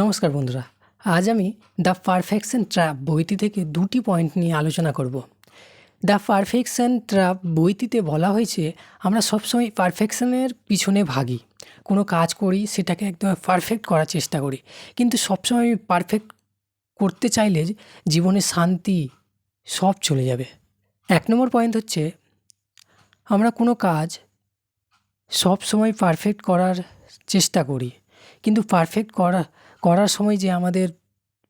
নমস্কার বন্ধুরা, আজ আমি দ্য পারফেকশন ট্র্যাপ বইটি থেকে দুটি পয়েন্ট নিয়ে আলোচনা করব। দ্য পারফেকশন ট্র্যাপ বইটিতে বলা হয়েছে, আমরা সবসময় পারফেকশনের পিছনে ভাগি, কোনো কাজ করি, সেটাকে একদম পারফেক্ট করার চেষ্টা করি। কিন্তু সবসময় পারফেক্ট করতে চাইলে জীবনে শান্তি সব চলে যাবে। এক নম্বর পয়েন্ট হচ্ছে, আমরা কোনো কাজ সব সময় পারফেক্ট করার চেষ্টা করি কিন্তু পারফেক্ট করা, করার সময় যে আমাদের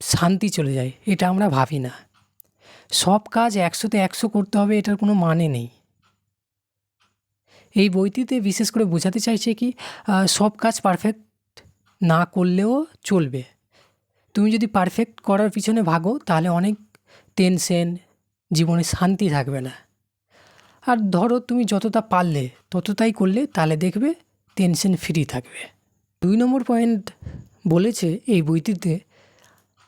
শান্তি চলে যায়, এটা আমরা ভাবি না। সব কাজ একশোতে একশো করতে হবে, এটার কোনো মানে নেই। এই বইটিতে বিশেষ করে বোঝাতে চাইছে কি সব কাজ পারফেক্ট না করলেও চলবে। তুমি যদি পারফেক্ট করার পিছনে ভাগো, তাহলে অনেক টেনশন জীবনে শান্তি থাকবে না। আর ধরো তুমি যতটা পারলে, ততটাই করলে, তাহলে দেখবে টেনশন ফ্রি থাকবে। দুই নম্বর পয়েন্ট বলেছে এই বইটিতে,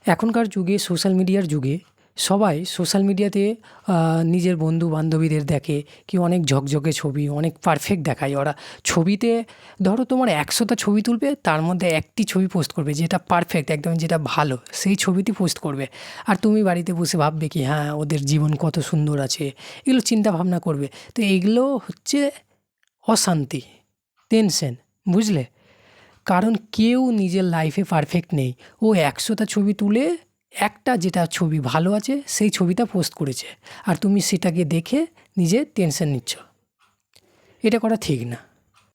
এখনকার যুগে, সোশ্যাল মিডিয়ার যুগে, সবাই সোশ্যাল মিডিয়াতে নিজের বন্ধু বান্ধবীদের দেখে কি অনেক ঝকঝকে ছবি, অনেক পারফেক্ট দেখায়। ওরা ছবিতে, ধরো তোমার একশোটা ছবি তুলবে, তার মধ্যে একটি ছবি পোস্ট করবে, যেটা পারফেক্ট একদম যেটা ভালো, সেই ছবিটি পোস্ট করবে। আর তুমি বাড়িতে বসে ভাববে কি হ্যাঁ ওদের জীবন কত সুন্দর আছে, এগুলো চিন্তা ভাবনা করবে। তো এগুলো হচ্ছে অশান্তি টেনশন বুঝলে? কারণ কেউ নিজের লাইফে পারফেক্ট নেই। ও একশোটা ছবি তুলে, একটা যেটা ছবি ভালো আছে, সেই ছবিটা পোস্ট করেছে। আর তুমি সেটাকে দেখে নিজে টেনশন নিচ্ছ। এটা করা ঠিক না।